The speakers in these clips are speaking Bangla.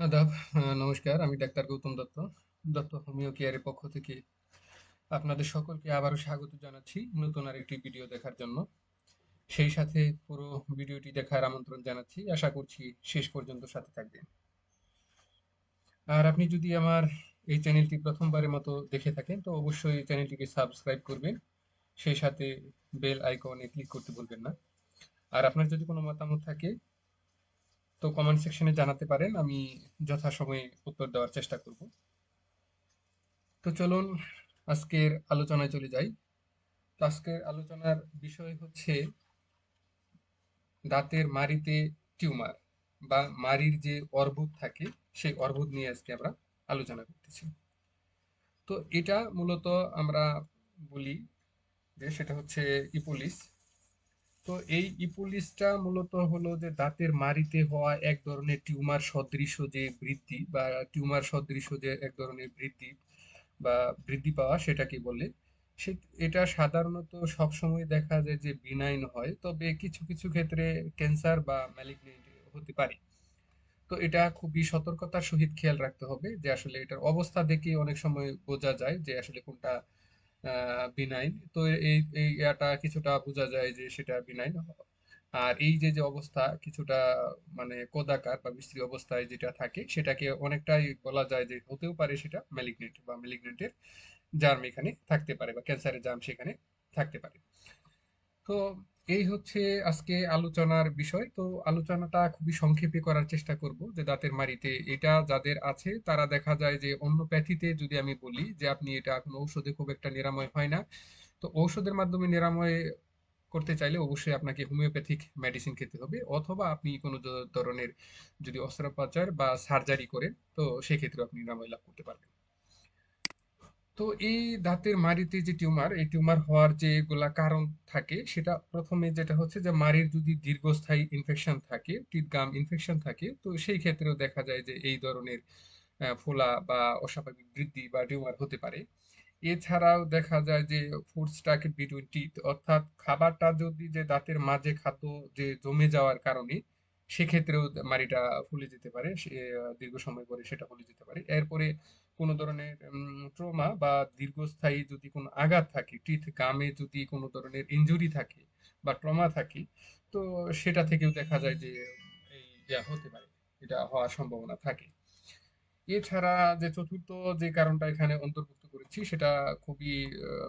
আদাব নমস্কার, আমি ডাক্তার গৌতম দত্ত দত্ত হোমিও কেয়ারের পক্ষ থেকে আপনাদের সকলকে আবারও স্বাগত জানাচ্ছি নতুন আর একটি ভিডিও দেখার জন্য। সেই সাথে পুরো ভিডিওটি দেখার আমন্ত্রণ জানাচ্ছি। আশা করছি শেষ পর্যন্ত সাথে থাকবেন। আর আপনি যদি আমার এই চ্যানেলটি প্রথমবারের মতো দেখে থাকেন, তো অবশ্যই এই চ্যানেলটিকে সাবস্ক্রাইব করবেন। সেই সাথে বেল আইকনে ক্লিক করতে ভুলবেন না। আর আপনার যদি কোনো মতামত থাকে তো কমেন্ট সেকশনে জানাতে পারেন, আমি যথাসময়ে উত্তর দেওয়ার চেষ্টা করব। তো চলুন, আজকের আলোচনায় চলে যাই। তো আজকের আলোচনার বিষয় হচ্ছে দাঁতের মারিতে টিউমার বা মারির যে অর্বুদ থাকে, সেই অর্বুদ নিয়ে আজকে আমরা আলোচনা করতেছি। তো এটা মূলত আমরা বলি যে সেটা হচ্ছে ইপোলিস তো এই ইপোলিসটা মূলত হলো যে দাঁতের মাড়িতে হওয়া এক ধরনের টিউমার সদৃশ যে বৃদ্ধি বা টিউমার সদৃশ যে এক ধরনের বৃদ্ধি বা বৃদ্ধি পাওয়া সেটাকে বলে। সে এটা সাধারণত সবসময় দেখা যায় যে বিনাইন হয়, তবে কিছু কিছু ক্ষেত্রে ক্যান্সার বা ম্যালিগনেন্ট হতে পারে। তো এটা খুবই সতর্কতার সহিত খেয়াল রাখতে হবে যে আসলে এটার অবস্থা দেখে অনেক সময় বোঝা যায় যে আসলে কোনটা বিনাইন তো এই এই এটা কিছুটা বোঝা যায় যে সেটা বিনাইন আর এই যে যে অবস্থা কিছুটা মানে কোদাকার বা বিশ্রী অবস্থায় যেটা থাকে, সেটাকে অনেকটাই বলা যায় যে হতেও পারে সেটা ম্যালিগনেন্ট বা ম্যালিগনেন্টের জার্ম এখানে থাকতে পারে বা ক্যান্সারের জার্ম সেখানে থাকতে পারে। তো এই হচ্ছে আজকে আলোচনার বিষয়। তো আলোচনাটা খুবই সংক্ষেপে করার চেষ্টা করব যে দাঁতের মাড়িতে এটা যাদের আছে, তারা দেখা যায় যে অন্য প্যাথিতে যদি আমি বলি যে আপনি এটা কোনো ঔষধে খুব একটা নিরাময় হয় না, তো ঔষধের মাধ্যমে নিরাময় করতে চাইলে অবশ্যই আপনাকে হোমিওপ্যাথিক মেডিসিন খেতে হবে অথবা আপনি কোনো ধরনের যদি অস্ত্রোপচার বা সার্জারি করেন, তো সেক্ষেত্রে আপনি নিরাময় লাভ করতে পারবেন। তো এই দাঁতের মাড়িতে যে টিউমার, এই টিউমার হওয়ার যে গুলা কারণ থাকে, সেটা প্রথমে যেটা হচ্ছে যে মাড়ির যদি দীর্ঘস্থায়ী ইনফেকশন থাকে টিথ গাম ইনফেকশন থাকে, তো সেই ক্ষেত্রেও দেখা যায় যে এই ধরনের ফোলা বা অস্বাভাবিক বৃদ্ধি বা টিউমার হতে পারে। এছাড়াও দেখা যায় যে ফুড স্টাক বিটুইন টিথ অর্থাৎ খাবারটা যদি যে দাঁতের মাঝে খাদ্য যে জমে যাওয়ার কারণে, সেক্ষেত্রেও মাড়িটা ফুলে যেতে পারে দীর্ঘ সময় পরে সেটা ফুলে যেতে পারে। এরপরে কোনো ধরনের ট্রমা বা দীর্ঘস্থায়ী যদি কোনো আঘাত থাকে টিথ গামে যদি কোনো ধরনের ইঞ্জুরি থাকে বা ট্রমা থাকে, তো সেটা থেকেও দেখা যায় যে, এই ইয়া হতে পারে, এটা হওয়ার সম্ভাবনা থাকে। এছাড়া যে চতুর্থ যে কারণটা এখানে অন্তর্ভুক্ত করেছি, সেটা খুবই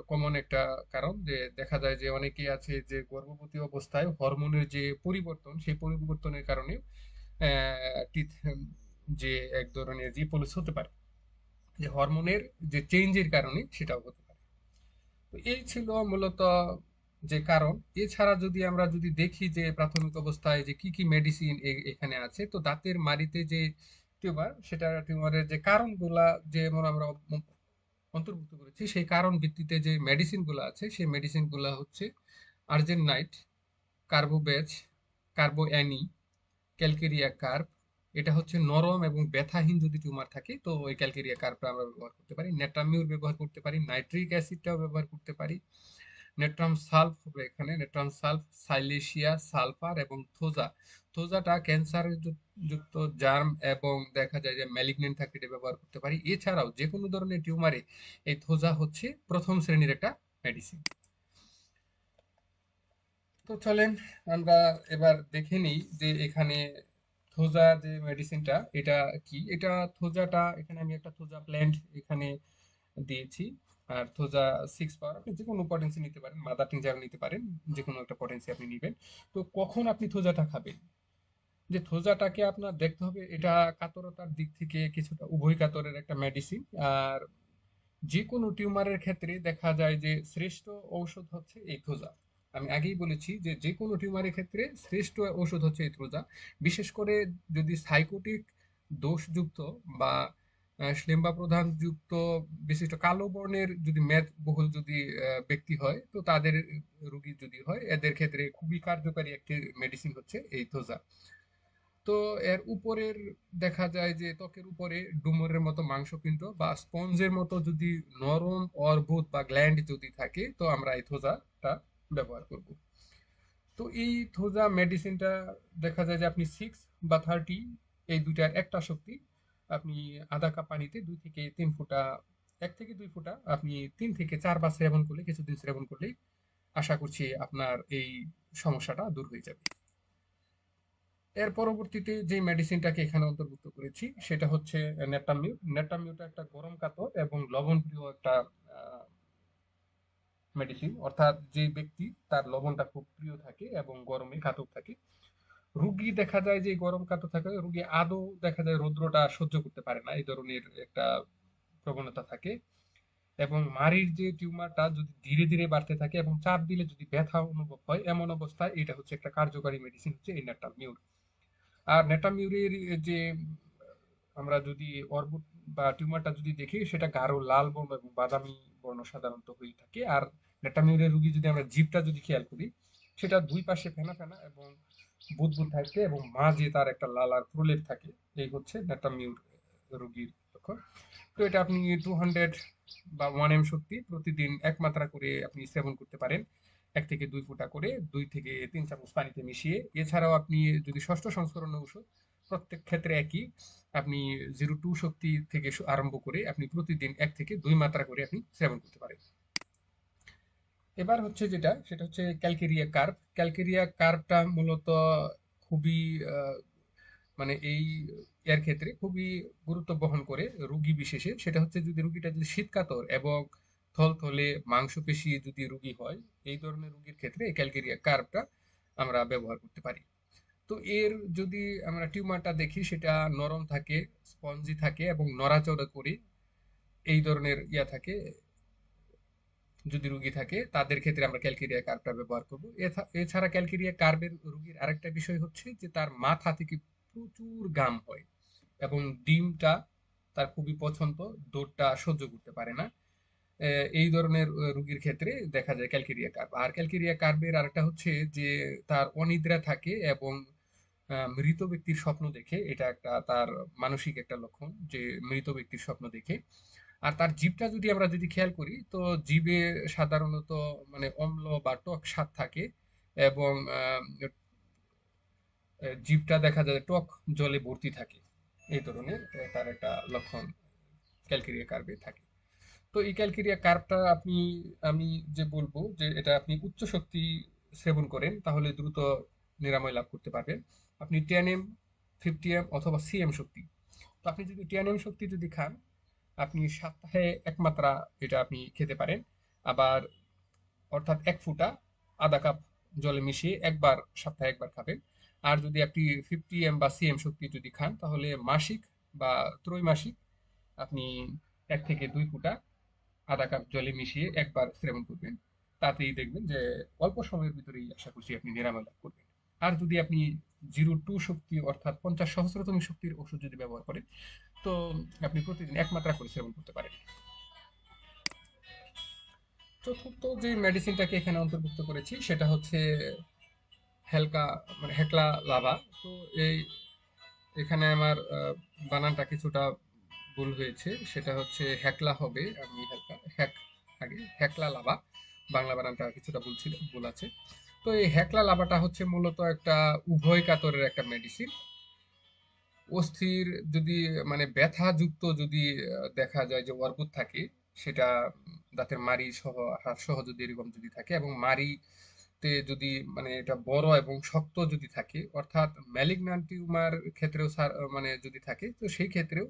কমন একটা কারণ যে দেখা যায় যে অনেকেই আছে যে গর্ভবতী অবস্থায় হরমোনের যে পরিবর্তন, সেই পরিবর্তনের কারণে টিথ যে এক ধরনের রিপোলিস হতে পারে। যে হরমোনের যে চেঞ্জের কারণে সেটাও হতে পারে। তো এই ছিল মূলত যে কারণ। এছাড়া যদি আমরা যদি দেখি যে প্রাথমিক অবস্থায় যে কি কি মেডিসিন এখানে আছে, তো দাঁতের মারিতে যে টিউমার সেটা টিউমারের যে কারণগুলা যেমন আমরা অন্তর্ভুক্ত করেছি, সেই কারণ ভিত্তিতে যে মেডিসিনগুলো আছে, সেই মেডিসিনগুলো হচ্ছে আর্জেন্নাইট carbo veg carbo Annie calcarea carb এটা হচ্ছে নরম এবং ব্যথাহীন যদি টিউমার থাকে, তো ওই ক্যালকেরিয়া কার্বটা আমরা ব্যবহার করতে পারি। নেট্রামিউর ব্যবহার করতে পারি নাইট্রিক অ্যাসিডটাও ব্যবহার করতে পারি। নেট্রাম সালফ এখানে নেট্রাম সালফ সাইলেশিয়া সালফার এবং থোজা থোজাটা ক্যান্সার যুক্ত জার্ম এবং দেখা যায় যে ম্যালিগনেন্ট থাকে এটা ব্যবহার করতে পারি। এছাড়াও যে কোনো ধরনের টিউমারে এই থোজা হচ্ছে প্রথম শ্রেণির একটা মেডিসিন তো চলেন আমরা এবার দেখে নিই যে এখানে থোজা যে মেডিসিনটা এটা কি? এটা থোজাটা, এখানে আমি একটা থোজা প্ল্যান্ট এখানে দিয়েছি। আর থোজা সিক্স পাওয়ার আপনি যে কোনো পটেন্সি নিতে পারেন মাদার টিঞ্জার নিতে পারেন যে কোনো একটা পটেন্সি আপনি নেবেন। তো কখন আপনি থোজাটা খাবেন? যে থোজাটাকে আপনার দেখতে হবে, এটা কাতরতার দিক থেকে কিছুটা উভয় কাতরের একটা মেডিসিন আর যে কোনো টিউমারের ক্ষেত্রে দেখা যায় যে শ্রেষ্ঠ ঔষধ হচ্ছে এই থোজা। আমি আগেই বলেছি যে যে কোনো টিউমারের ক্ষেত্রে শ্রেষ্ঠ ঔষধ হচ্ছে এই থ্রোজা বিশেষ করে যদি সাইকোটিক দোষযুক্ত বা শ্লেম্বা প্রধান যুক্ত বিশিষ্ট কালো বর্ণের যদি মেদ বহুল যদি ব্যক্তি হয়, তো তাদের রোগী যদি হয়, এদের ক্ষেত্রে খুবই কার্যকারী একটি মেডিসিন হচ্ছে এই থোজা তো এর উপরের দেখা যায় যে ত্বকের উপরে ডুমরের মতো মাংসপিণ্ড বা স্পঞ্জের মতো যদি নরম, অর্বুদ বা গ্ল্যান্ড যদি থাকে, তো আমরা এই থোজাটা ব্যবহার করব। তো এই থোজা মেডিসিনটা দেখা যায় যে আপনি সিক্স বা থার্টি এই দুইটার একটা শক্তি, আপনি আধা কাপ পানিতে দুই থেকে তিন ফুটা, এক থেকে দুই ফুটা আপনি তিন থেকে চারবার সেবন করলে, কিছুদিন সেবন করলেই আশা করছি আপনার এই সমস্যাটা দূর হয়ে যাবে। এর পরবর্তীতে যে মেডিসিনটাকে এখানে অন্তর্ভুক্ত করেছি, সেটা হচ্ছে নেটামিউ নেটামিউটা একটা গরম কাতর এবং লবণপ্রিয় একটা মেডিসিন অর্থাৎ যে ব্যক্তি তার লবণটা খুব প্রিয় থাকে এবং গরমে ঘাতক থাকে, রুগী দেখা যায় যে গরম কাতর থাকে, রুগী আদৌ দেখা যায় রৌদ্রটা সহ্য করতে পারে না, এই ধরনের একটা প্রবণতা থাকে এবং মারির যে টিউমারটা যদি ধীরে ধীরে বাড়তে থাকে এবং চাপ দিলে যদি ব্যথা অনুভব হয়, এমন অবস্থায় এটা হচ্ছে একটা কার্যকারী মেডিসিন হচ্ছে এই নেটামিউর আর নেটামিউরের যে, আমরা যদি অর্বুট বা টিউমারটা যদি দেখি, সেটা গাঢ় লাল বর্ণ এবং বাদামি বর্ণ সাধারণত হয়ে থাকে। আর নেটামিউরের রুগী যদি আমরা জিপটা যদি খেয়াল করি, সেটা দুই পাশে ফেনা ফেনা এবং বুদবুদ থাকে এবং মাঝে তার একটা লাল আর প্রলেপ থাকে। এই হচ্ছে নেটামিউর রুগীর লক্ষণ। তো এটা আপনি টু হান্ড্রেড বা ওয়ান এম শক্তি প্রতিদিন এক মাত্রা করে আপনি সেবন করতে পারেন। এক থেকে দুই ফুটা করে দুই থেকে তিন চামচ পানিতে মিশিয়ে। এছাড়াও আপনি যদি ষষ্ঠ সংস্করণের ওষুধ প্রত্যেক ক্ষেত্রে একই। আপনি জিরো টু শক্তি থেকে আরম্ভ করে আপনি প্রতিদিন এক থেকে দুই মাত্রা করে আপনি সেবন করতে পারেন। এবার হচ্ছে যেটা, সেটা হচ্ছে ক্যালকেরিয়া কার্ভ ক্যালকেরিয়া কার্ভটা মূলত খুবই মানে এই এর ক্ষেত্রে খুবই গুরুত্ব বহন করে রুগী বিশেষে। সেটা হচ্ছে যদি রুগীটা যদি শীতকাতর এবং থলথলে মাংসপেশি যদি রুগী হয়, এই ধরনের রুগীর ক্ষেত্রে এই ক্যালকেরিয়া কার্ভটা আমরা ব্যবহার করতে পারি। তো এর যদি আমরা টিউমারটা দেখি, সেটা নরম থাকে, স্পঞ্জি থাকে এবং নড়াচড়া করে, এই ধরনের ইয়া থাকে, যদি রুগী থাকে, তাদের ক্ষেত্রে আমরা ক্যালকেরিয়া কার্ভটা ব্যবহার করব। এছাড়া ক্যালকেরিয়া কার্ভের রুগীর আরেকটা বিষয় হচ্ছে যে, তার মাথা থেকে প্রচুর গাম হয় এবং ডিমটা তার খুবই পছন্দ দৌড়টা সহ্য করতে পারে না। এই ধরনের রুগীর ক্ষেত্রে দেখা যায় ক্যালকেরিয়া কার্ভ। আর ক্যালকেরিয়া কার্ভের আরেকটা হচ্ছে যে, তার অনিদ্রা থাকে এবং মৃত ব্যক্তির স্বপ্ন দেখে এটা একটা তার মানসিক একটা লক্ষণ যে মৃত ব্যক্তির স্বপ্ন দেখে। আর তার জীবটা যদি আমরা যদি খেয়াল করি, তো জীবে সাধারণত মানে অম্ল বা টক স্বাদ থাকে এবং জীবটা দেখা যায় টক জলে ভর্তি থাকে। এই ধরনের তার একটা লক্ষণ ক্যালকেরিয়া কার্ভে থাকে। তো এই ক্যালকেরিয়া কার্ভটা আপনি, আমি যে বলব যে এটা আপনি উচ্চ শক্তি সেবন করেন, তাহলে দ্রুত নিরাময় লাভ করতে পারবেন। আপনি টেন এম ফিফটি এম অথবা সিএম শক্তি। তো আপনি যদি টেন এম শক্তি যদি খান, আপনি সপ্তাহে এক মাত্রা এটা আপনি খেতে পারেন। আবার অর্থাৎ এক ফুটা আধা কাপ জলে মিশিয়ে একবার, সপ্তাহে একবার খাবেন। আর যদি আপনি ফিফটি এম বা সিএম শক্তি যদি খান, তাহলে মাসিক বা ত্রৈমাসিক আপনি এক থেকে দুই ফুটা আধা কাপ জলে মিশিয়ে একবার সেবন করবেন। তাতেই দেখবেন যে অল্প সময়ের ভিতরেই আশা করছি আপনি নিরাময় লাভ করবেন। আর যদি আপনি জিরো টু শক্তি অর্থাৎ পঞ্চাশ সহস্রতম শক্তির ওষুধ যদি ব্যবহার করেন, তো আপনি প্রতিদিন এক মাত্রা করে সেবন করতে পারেন। চতুর্থ যে মেডিসিনটাকে এখানে অন্তর্ভুক্ত করেছি, সেটা হচ্ছে হেলকা মানে হেকলা লাভা। তো এই এখানে আমার বানানটা কিছুটা ভুল হয়েছে। সেটা হচ্ছে হ্যাকলা হবে, আমি হেলকা হ্যাক আগে হ্যাকলা লাভা। বাংলা বানানটা কিছুটা ভুল ছিল, ভুল আছে। তো এই হ্যাকলা লাভাটা হচ্ছে মূলত একটা উভয় কাতরের একটা মেডিসিন অস্থির যদি মানে ব্যথাযুক্ত যদি দেখা যায় যে অর্বুদ থাকে, সেটা দাঁতের মারি সহ হাত সহ যদি এরকম যদি থাকে এবং মারি তে যদি মানে এটা বড় এবং শক্ত যদি থাকে, অর্থাৎ ম্যালিগনান্ট টিউমার ক্ষেত্রেও মানে যদি থাকে, তো সেই ক্ষেত্রেও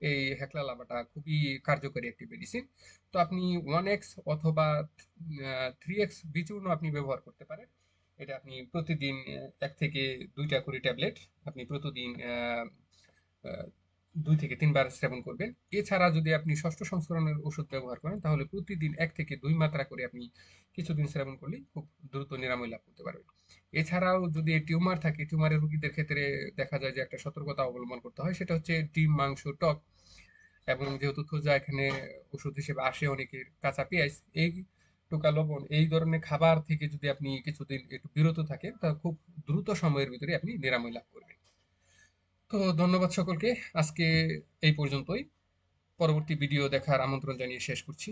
এই হেকলা লাভাটা খুবই কার্যকরী একটি মেডিসিন তো আপনি ওয়ান এক্স অথবা থ্রি এক্স বিচূর্ণ আপনি ব্যবহার করতে পারেন। এটা আপনি প্রতিদিন, এক থেকে দুইটা করে ট্যাবলেট আপনি প্রতিদিন দুই থেকে তিনবার সেবন করবেন। এছাড়া যদি আপনি ষষ্ঠ সংস্করণের ওষুধ ব্যবহার করেন, তাহলে প্রতিদিন এক থেকে দুই মাত্রা করে আপনি কিছুদিন সেবন করলে খুব দ্রুত নিরাময় লাভ করতে পারবেন। এছাড়াও যদি টিউমার থাকে, টিউমারের রোগীদের ক্ষেত্রে দেখা যায় যে একটা সতর্কতা অবলম্বন করতে হয়, সেটা হচ্ছে ডিম, মাংস, টক এবং যেহেতু থোজা এখানে ওষুধ হিসেবে আসে অনেকের কাঁচা পেঁয়াজ, এই টোকা লবণ, এই ধরনের খাবার থেকে যদি আপনি কিছুদিন একটু বিরত থাকেন, তা খুব দ্রুত সময়ের ভিতরে আপনি নিরাময় লাভ করবেন। তো ধন্যবাদ সকলকে। আজকে এই পর্যন্তই। পরবর্তী ভিডিও দেখার আমন্ত্রণ জানিয়ে শেষ করছি।